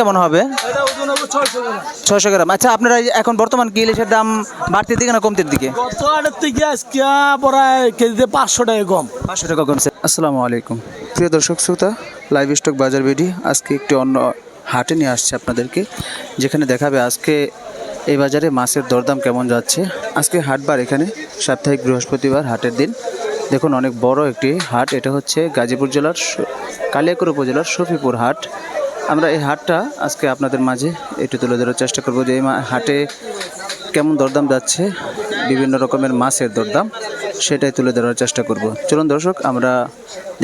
কেমন হবে? ছয়শো গ্রাম। আচ্ছা আপনারা এখন বর্তমান কি ইলিশের দাম বাড়তির দিকে না কমতির দিকে? কেজিতে পাঁচশো টাকা কম। পাঁচশো টাকা কমছে। আসসালামু আলাইকুম। প্রিয় দর্শক শ্রোতা লাইভ স্টক বাজার বিডি আজকে একটি অন্য হাটে নিয়ে আসছে আপনাদেরকে যেখানে দেখাবে আজকে এই বাজারে মাছের দরদাম কেমন যাচ্ছে। আজকে হাটবার এখানে সাপ্তাহিক বৃহস্পতিবার হাটের দিন। দেখুন অনেক বড় একটি হাট। এটা হচ্ছে গাজীপুর জেলার কালিয়াকৈর উপজেলার শফিপুর হাট। আমরা এই হাটটা আজকে আপনাদের মাঝে একটু তুলে ধরার চেষ্টা করব যে এই হাটে কেমন দরদাম যাচ্ছে, বিভিন্ন রকমের মাছের দরদাম, সেটাই তুলে ধরার চেষ্টা করব। চলুন দর্শক, আমরা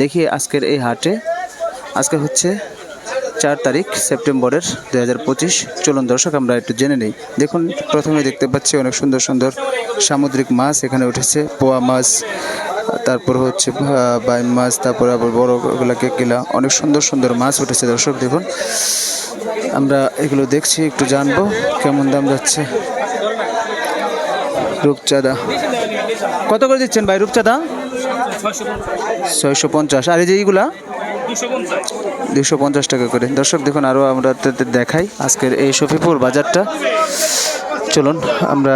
দেখি আজকের এই হাটে। আজকে হচ্ছে চার তারিখ, সেপ্টেম্বরের দু হাজার পঁচিশ। চলুন দর্শক, আমরা একটু জেনে নিই। দেখুন, প্রথমে দেখতে পাচ্ছি অনেক সুন্দর সুন্দর সামুদ্রিক মাছ এখানে উঠেছে, পোয়া মাছ তারপর হচ্ছে বাই মাছ, তারপর আবার বড় ওগুলাকে কিলা অনেক সুন্দর সুন্দর মাছ উঠেছে দর্শক, দেখুন। আমরা এগুলো দেখছি, একটু জানব কেমন দাম যাচ্ছে। রূপচাঁদা। কত করে দিচ্ছেন ভাই রূপচাঁদা? ছয়শো পঞ্চাশ। আর এই যে এইগুলা? দুশো পঞ্চাশ টাকা করে। দর্শক, দেখুন আরও আমরা দেখাই আজকের এই শফিপুর বাজারটা। চলুন, আমরা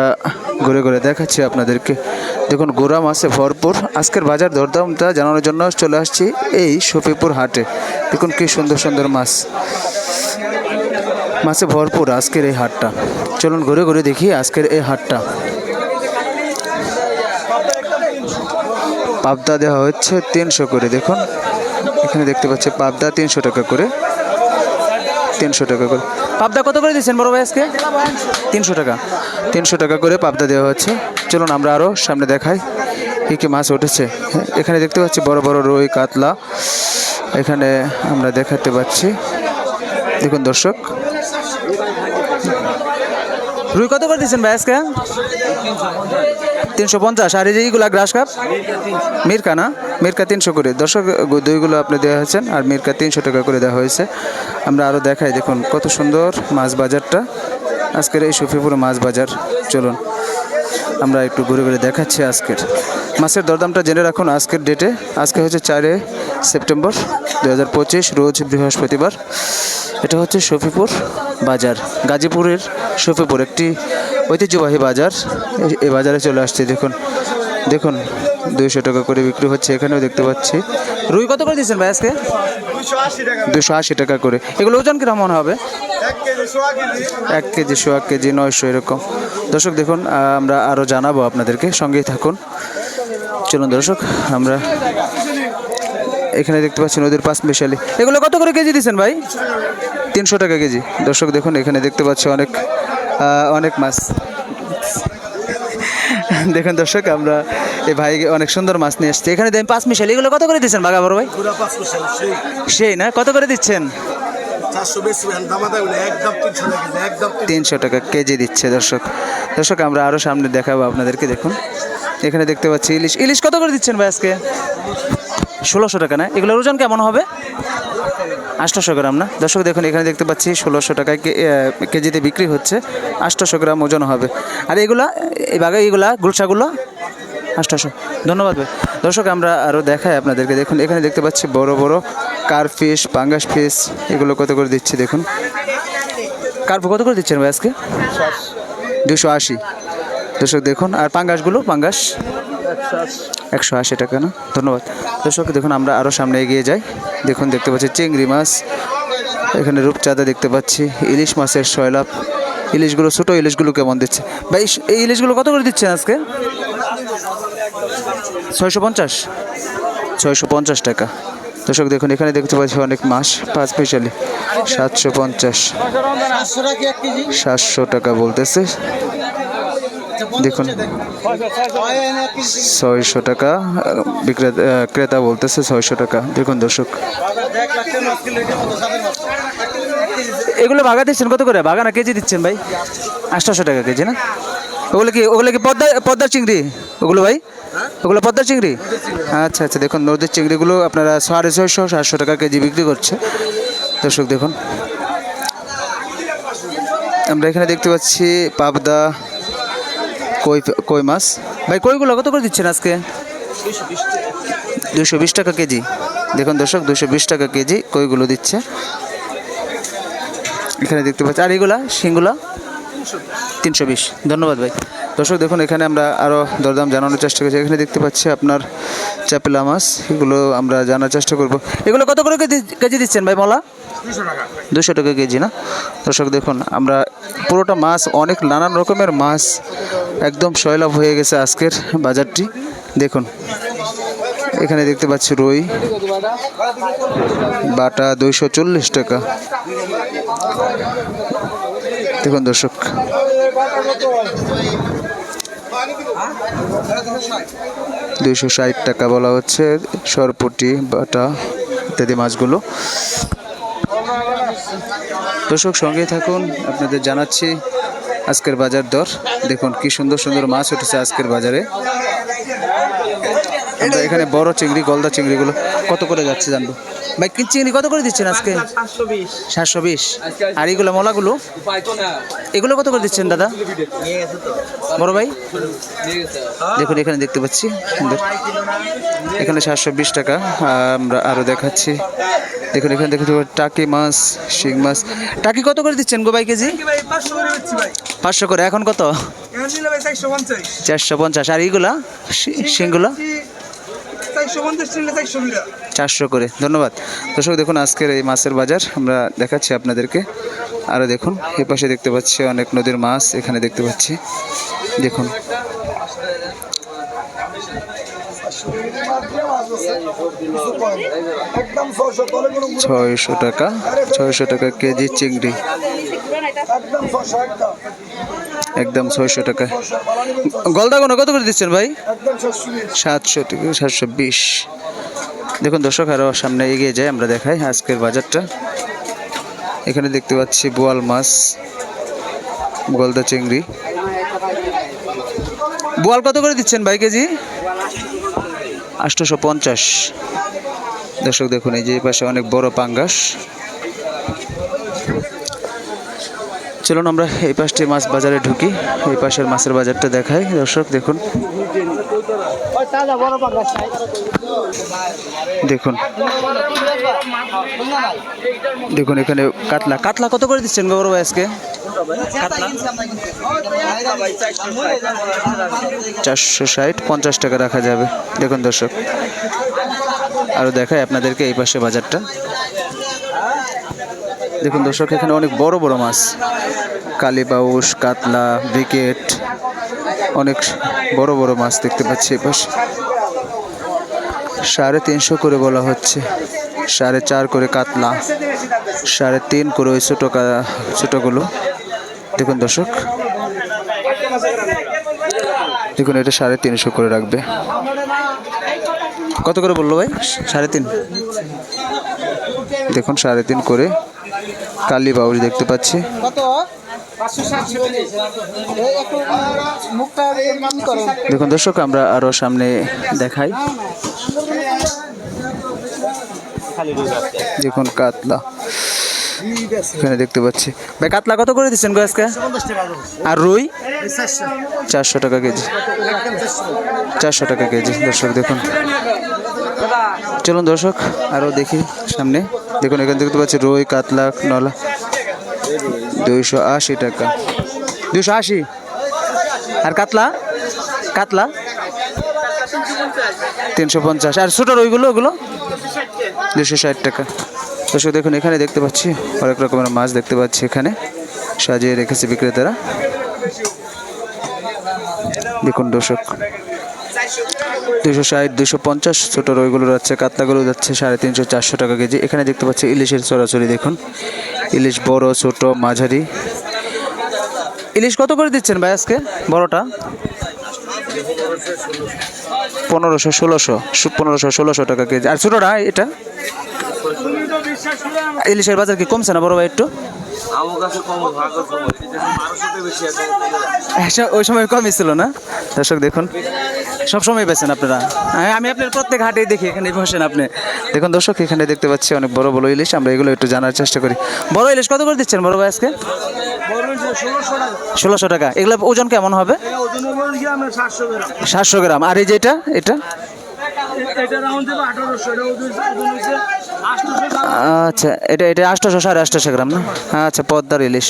ঘুরে ঘুরে দেখাচ্ছি আপনাদেরকে। দেখুন, গোড়া মাছে ভরপুর। আজকের বাজার দরদামটা জানানোর জন্য চলে আসছি এই শফিপুর হাটে। দেখুন, কি সুন্দর সুন্দর মাছ। মাছে ভরপুর আজকের এই হাটটা। চলুন, ঘুরে ঘুরে দেখি আজকের এই হাটটা। পাবদা দেওয়া হচ্ছে তিনশো করে। দেখুন, এখানে দেখতে পাচ্ছি পাবদা তিনশো টাকা করে। তিনশো টাকা করে। পাবদা কত করে দিচ্ছেন বড় ভাই আজকে? তিনশো টাকা। তিনশো টাকা করে পাবদা দেওয়া হচ্ছে। চলুন আমরা আরও সামনে দেখাই কী কী মাছ উঠেছে। হ্যাঁ, এখানে দেখতে পাচ্ছি বড় বড় রুই কাতলা। এখানে আমরা দেখাতে পাচ্ছি। দেখুন দর্শক। রুই কত করে দিচ্ছেন ভাই আজকে? তিনশো পঞ্চাশ। আর এই যে এইগুলা গ্রাস কাপ? মিরকা না? মিরকা তিনশো করে দর্শক দইগুলো আপনি দেওয়া হয়েছেন আর মিরকা তিনশো টাকা করে দেওয়া হয়েছে। আমরা আরও দেখাই, দেখুন কত সুন্দর মাছ বাজারটা। আজকের এই সুফিপুর মাছ বাজার, চলুন। আমরা একটু ঘুরে ঘুরে দেখাচ্ছি আজকের। মাছের দরদামটা জেনে রাখুন আজকের ডেটে আজকে হচ্ছে চারে সেপ্টেম্বর দু হাজার পঁচিশ, রোজ বৃহস্পতিবার। এটা হচ্ছে শফিপুর বাজার, গাজীপুরের শফিপুর একটি ঐতিহ্যবাহী বাজার। এই বাজারে চলে আসছে, দেখুন। দেখুন দুইশো টাকা করে বিক্রি হচ্ছে এখানেও দেখতে পাচ্ছি। রুই কত করে দিচ্ছেন ভাই আজকে? দুশো আশি টাকা করে। এগুলো ওজন কীরকম হবে? এক কেজি সোয়া কেজি। এক কেজি শো এক কেজি নয়শো এরকম। দর্শক দেখুন আমরা আরও জানাব আপনাদেরকে। সঙ্গেই থাকুন। চলুন দর্শক আমরা এখানে দেখতে পাচ্ছি নদীর পাঁচ মিশালি। এগুলো কত করে কেজি দিচ্ছেন ভাই? তিনশো টাকা কেজি। দর্শক দেখুন এখানে দেখতে পাচ্ছি অনেক অনেক মাছ। দেখুন দর্শক আমরা এই ভাই অনেক সুন্দর মাছ নিয়ে এসছি এখানে দেন পাঁচ মিশাল এগুলো কত করে দিচ্ছেন বাঘা বড় ভাই? সেই। না? কত করে দিচ্ছেন? একদম তিনশো টাকা কেজি দিচ্ছে দর্শক। দর্শক আমরা আরও সামনে দেখাবো আপনাদেরকে দেখুন। এখানে দেখতে পাচ্ছি ইলিশ। ইলিশ কত করে দিচ্ছেন ভাই আজকে? ষোলোশো টাকা না? এগুলোর ওজন কেমন হবে? আটশোশো গ্রাম না? দর্শক দেখুন এখানে দেখতে পাচ্ছি ষোলোশো টাকায় কে- কেজিতে বিক্রি হচ্ছে। আটশোশো গ্রাম ওজন হবে। আর এগুলা এই বাঘা এইগুলা গুলশাগুলো? আটশোশো। ধন্যবাদ ভাই। দর্শক আমরা আরও দেখাই আপনাদেরকে। দেখুন এখানে দেখতে পাচ্ছি বড় বড় কার ফিশ পাঙ্গাস ফিস এগুলো কত করে দিচ্ছি দেখুন। কার্পু কত করে দিচ্ছেন ভাই আজকে? দুশো আশি। দর্শক দেখুন আর পাঙ্গাসগুলো? পাঙ্গাস? একশো আশি টাকা, না? ধন্যবাদ। দর্শক, দেখুন, আমরা আরও সামনে এগিয়ে যাই। দেখুন, দেখতে পাচ্ছি চিংড়ি মাছ। এখানে রূপচাঁদা দেখতে পাচ্ছি, ইলিশ মাছের সয়লাভ ইলিশগুলো, ছোটো ইলিশগুলো কেমন দিচ্ছে? ভাই এই ইলিশগুলো কত করে দিচ্ছেন আজকে? ছয়শো পঞ্চাশ? ছয়শো পঞ্চাশ টাকা। দর্শক, দেখুন, এখানে দেখতে পাচ্ছি অনেক মাছ, পাঁচ পয়সালি সাতশো পঞ্চাশ। সাতশো টাকা বলতেছে। দেখুন। ছয়শো টাকা বিক্রেতা ক্রেতা বলতেছে ছয়শো টাকা। দেখুন দর্শক। এগুলো ভাগা দিচ্ছেন কত করে? ভাগা না কেজি দিচ্ছেন ভাই? আটশোশো টাকা কেজি না? ওগুলো কি ওগুলো কি পদ্মা পদ্মার চিংড়ি? ওগুলো ভাই? ওগুলো পদ্মার চিংড়ি? আচ্ছা আচ্ছা দেখুন নদীর চিংড়িগুলো আপনারা সাড়ে ছয়শো সাতশো টাকা কেজি বিক্রি করছে। দর্শক দেখুন। আমরা এখানে দেখতে পাচ্ছি পাবদা কই কই মাছ? ভাই কইগুলো কত করে দিচ্ছেন আজকে? দুশো বিশ টাকা কেজি। দেখুন দর্শক দুশো বিশ টাকা কেজি কইগুলো দিচ্ছে। এখানে দেখতে পাচ্ছি আর এগুলা শিংগুলা? তিনশো বিশ। ধন্যবাদ ভাই। দর্শক দেখুন এখানে আমরা আরও দরদাম জানানোর চেষ্টা করছি। এখানে দেখতে পাচ্ছি আপনার চাপেলা মাছ। এগুলো আমরা জানার চেষ্টা করব। এগুলো কত করে কেজি দিচ্ছেন ভাই মলা? দুশো টাকা। কেজি না? দর্শক, দেখুন, আমরা পুরোটা মাছ, অনেক নানান রকমের মাছ একদম সয়লাভ হয়ে গেছে আজকের বাজারটি। দেখুন, এখানে দেখতে পাচ্ছি রুই, বাটা দুইশো চল্লিশ টাকা। দেখুন, দর্শক। দুইশো ষাট টাকা বলা হচ্ছে, সরপুটি, বাটা ইত্যাদি মাছগুলো। দর্শক সঙ্গে থাকুন। আপনাদের জানাচ্ছি আজকের বাজার দর। দেখুন কি সুন্দর সুন্দর মাছ উঠেছে আজকের বাজারে। এখানে বড় চিংড়ি গলদা চিংড়িগুলো। কত করে যাচ্ছে জানব? ভাই কি চিংড়ি কত করে দিচ্ছেন আজকে? সাতশো বিশ। আর এগুলো মলাগুলো? এগুলো কত করে দিচ্ছেন দাদা? বড় ভাই? দেখুন এখানে দেখতে পাচ্ছি। সুন্দর। এখানে সাতশো বিশ টাকা আমরা আরও দেখাচ্ছি। দেখুন এখানে দেখতে পাচ্ছি টাকি মাছ শিং মাছ। টাকি কত করে দিচ্ছেন গো ভাই কেজি? পাঁচশো করে এখন কত? চারশো পঞ্চাশ। আর এইগুলা? শি- শিংগুলা? চারশো করে ধন্যবাদ। দর্শক দেখুন আজকের এই মাছের বাজার আমরা দেখাচ্ছি আপনাদেরকে। আরও দেখুন এই পাশে দেখতে পাচ্ছি অনেক নদীর মাছ এখানে দেখতে পাচ্ছি। দেখুন। ছয়শো টাকা ছয়শো টাকা কেজি চিংড়ি। একদম। একদম ছয়শো টাকা। গলদা কত করে দিচ্ছেন ভাই? সাতশো সাতশো বিশ। দেখুন দর্শক আরও সামনে এগিয়ে যায় আমরা দেখাই আজকের বাজারটা। এখানে দেখতে পাচ্ছি বোয়াল মাছ, গলদা চিংড়ি। বোয়াল কত করে দিচ্ছেন ভাই কেজি? আটশোশো পঞ্চাশ। দর্শক, দেখুন এই যে পাশে অনেক বড় পাঙ্গাস। চলুন আমরা এই পাশটি মাছ বাজারে ঢুকি, এই পাশের মাছের বাজারটা দেখাই। দর্শক, দেখুন। দেখুন। দেখুন এখানে কাতলা। কাতলা কত করে দিচ্ছেন গৌর ভাই আজকে? চারশো ষাট, পঞ্চাশ টাকা রাখা যাবে। দেখুন দর্শক। আরও দেখাই আপনাদেরকে এই পাশে বাজারটা। দেখুন দর্শক, এখানে অনেক বড় বড় মাছ। কালীবাউস কাতলা, ব্রিকেট, অনেক বড় বড় মাছ দেখতে পাচ্ছি পাশে। সাড়ে তিনশো করে বলা হচ্ছে। সাড়ে চার করে কাতলা, সাড়ে তিন করে ওই ছোটো ছোটোগুলো। দেখুন দর্শক, দেখুন এটা সাড়ে তিনশো করে রাখবে। কত করে বলল ভাই? সাড়ে তিন? দেখুন, সাড়ে তিন করে কালী বাউরি দেখতে পাচ্ছি। দেখুন দর্শক আমরা আরও সামনে দেখাই। দেখুন কাতলা। এখানে দেখতে পাচ্ছি। ভাই কাতলা কত করে দিচ্ছেন গো আজকে? আর রুই? চারশো টাকা কেজি। চারশো টাকা কেজি। দর্শক দেখুন। চলুন দর্শক আরও দেখি। সামনে। দেখুন, এখানে দেখতে পাচ্ছি রুই, কাতলা, নলা। দুইশো আশি টাকা। দুইশো আশি? আর কাতলা? কাতলা? তিনশো পঞ্চাশ। আর ছোটো রইগুলো, ওগুলো? দুশো ষাট টাকা। দর্শক, দেখুন, এখানে দেখতে পাচ্ছি অনেক রকমের মাছ দেখতে পাচ্ছি এখানে। সাজিয়ে রেখেছে বিক্রেতারা। দেখুন দর্শক দুশো ষাট দুশো পঞ্চাশ, ছোটো রইগুলো যাচ্ছে কাতলাগুলো যাচ্ছে সাড়ে তিনশো চারশো টাকা কেজি। এখানে দেখতে পাচ্ছি ইলিশের চড়াচড়ি, দেখুন। ইলিশ বড়, ছোট, মাঝারি। ইলিশ কত করে দিচ্ছেন ভাই আজকে বড়টা? পনেরোশো ষোলোশো পনেরোশো ষোলোশো টাকা কেজি। আর ছোটোটা এটা? ইলিশের বাজার কি কমছে না বড় ভাই একটু? ওই সময় কমই ছিল না? দর্শক দেখুন সব সময় বেছেন আপনারা। হ্যাঁ, আমি আপনার প্রত্যেক হাটেই দেখি এখানে বসেন আপনি। দেখুন দর্শক এখানে দেখতে পাচ্ছি অনেক বড় বড় ইলিশ আমরা এগুলো একটু জানার চেষ্টা করি। বড় ইলিশ কত করে দিচ্ছেন বড় ভাই আজকে? ষোলোশো টাকা। এগুলো ওজন কেমন হবে? সাতশো গ্রাম। সাতশো গ্রাম। আর এই যে এটা এটা? আচ্ছা এটা এটা আটশোশো সাড়ে আটশোশো গ্রাম না? আচ্ছা পদ্মার ইলিশ।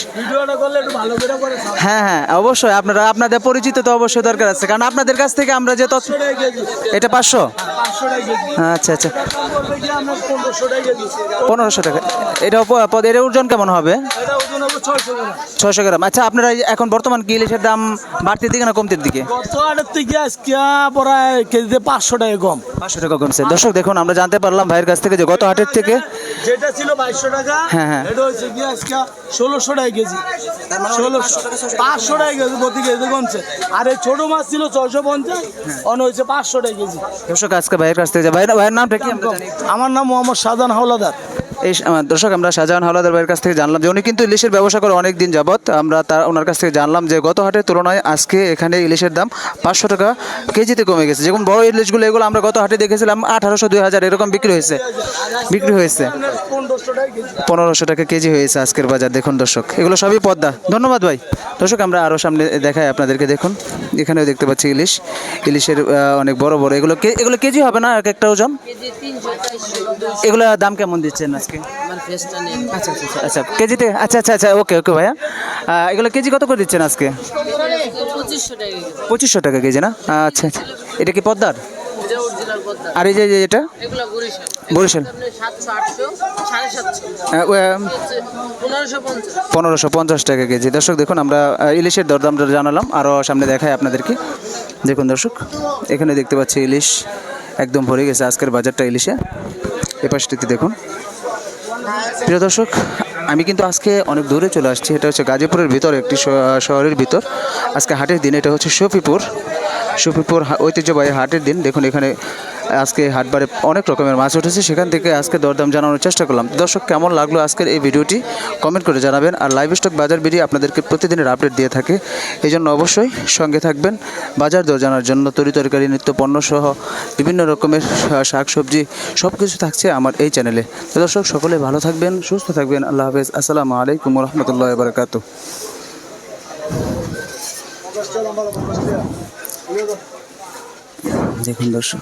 হ্যাঁ হ্যাঁ অবশ্যই আপনারা আপনাদের পরিচিত তো অবশ্যই দরকার আছে কারণ আপনাদের কাছ থেকে আমরা যে তথ্য এটা পাঁচশো? আচ্ছা আচ্ছা। পনেরোশো টাকা এটা পদ ওজন কেমন এটা হবে ছয়শো গ্রাম। আচ্ছা আপনারা এখন বর্তমান কি ইলিশের দাম বাড়তির দিকে না কমতির দিকে? প্রায় কেজিতে পাঁচশো টাকা কম। পাঁচশো টাকা কমছে। দর্শক দেখুন আমরা জানতে পারলাম ভাইয়ের কাছ থেকে যে গত হাটের থেকে যেটা ছিল বাইশশো টাকা হ্যাঁ, হ্যাঁ। এটা হচ্ছে কি আজকে ষোলোশো টাকা কেজি। ষোলোশো পাঁচশো টাকা কেজি প্রতি কেজি কমছে। আর এই ছোট মাছ ছিল ছয়শো পঞ্চাশ অন হয়েছে পাঁচশো টাকা কেজি। দর্শক আজকে ভাইয়ের কাছ থেকে ভাইয়ের ভাইয়ের নামটা কি আমার নাম মোহাম্মদ শাহজাহান হাওলাদার। এই দর্শক, আমরা শাহজাহান হাওলাদার ভাইয়ের কাছ থেকে জানলাম যে উনি কিন্তু ইলিশের ব্যবসা করে অনেক দিন যাবত আমরা তার ওনার কাছ থেকে জানলাম যে গত হাটের তুলনায় আজকে এখানে ইলিশের দাম পাঁচশো টাকা কেজিতে কমে গেছে। যেমন বড় ইলিশগুলো, এগুলো আমরা গত হাটে দেখেছিলাম আঠারোশো, দুই হাজার, এরকম বিক্রি হয়েছে। বিক্রি হয়েছে। পনেরোশো টাকা কেজি হয়েছে আজকের বাজার, দেখুন দর্শক। এগুলো সবই পদ্মা। ধন্যবাদ ভাই। দর্শক, আমরা আরও সামনে দেখাই আপনাদেরকে, দেখুন। এখানেও দেখতে পাচ্ছি ইলিশ। ইলিশের অনেক বড় বড়। এগুলো এগুলো কেজি হবে না এক একটা ওজন? এগুলো দাম কেমন দিচ্ছেন আজকে? আচ্ছা আচ্ছা আচ্ছা। কেজিতে? আচ্ছা আচ্ছা আচ্ছা ওকে ওকে ভাইয়া। এগুলো কেজি কত করে দিচ্ছেন আজকে? পঁচিশশো টাকা কেজি, না? আচ্ছা আচ্ছা। এটা কি পদ্মার? আর এই যে এটা? বরিশাল। পনেরোশো পঞ্চাশ টাকা কেজি। দর্শক, দেখুন, আমরা ইলিশের দরদামটা জানালাম। আরও সামনে দেখায় আপনাদেরকে। দেখুন, দর্শক, এখানে দেখতে পাচ্ছি ইলিশ। একদম ভরে গেছে। আজকের বাজারটা ইলিশে। এপাশটিতে দেখুন। প্রিয় দর্শক, আমি কিন্তু আজকে অনেক দূরে চলে আসছি। এটা হচ্ছে গাজীপুরের ভিতর, একটি শহরের ভিতর। আজকে হাটের দিন, এটা হচ্ছে শফিপুর হা- ঐতিহ্যবাহী হাটের দিন। দেখুন এখানে আজকে হাটবারে অনেক রকমের মাছ উঠেছে, সেখান থেকে আজকে দরদাম জানানোর চেষ্টা করলাম। দর্শক, কেমন লাগল আজকের এই ভিডিওটি? কমেন্ট করে জানাবেন। আর লাইভ স্টক বাজার ভিডিও আপনাদেরকে প্রতিদিনের আপডেট দিয়ে থাকে। এই জন্য অবশ্যই সঙ্গে থাকবেন। বাজার দর জানার জন্য তরি তরকারি, নিত্য পণ্য সহ বিভিন্ন রকমের শাক সবজি সব কিছু থাকছে আমার এই চ্যানেলে। তো দর্শক, সকলে ভালো থাকবেন, সুস্থ থাকবেন। আল্লাহ হাফেজ। আসসালামু আলাইকুম রহমতুল্লাহ বারকাতু দেখুন দর্শক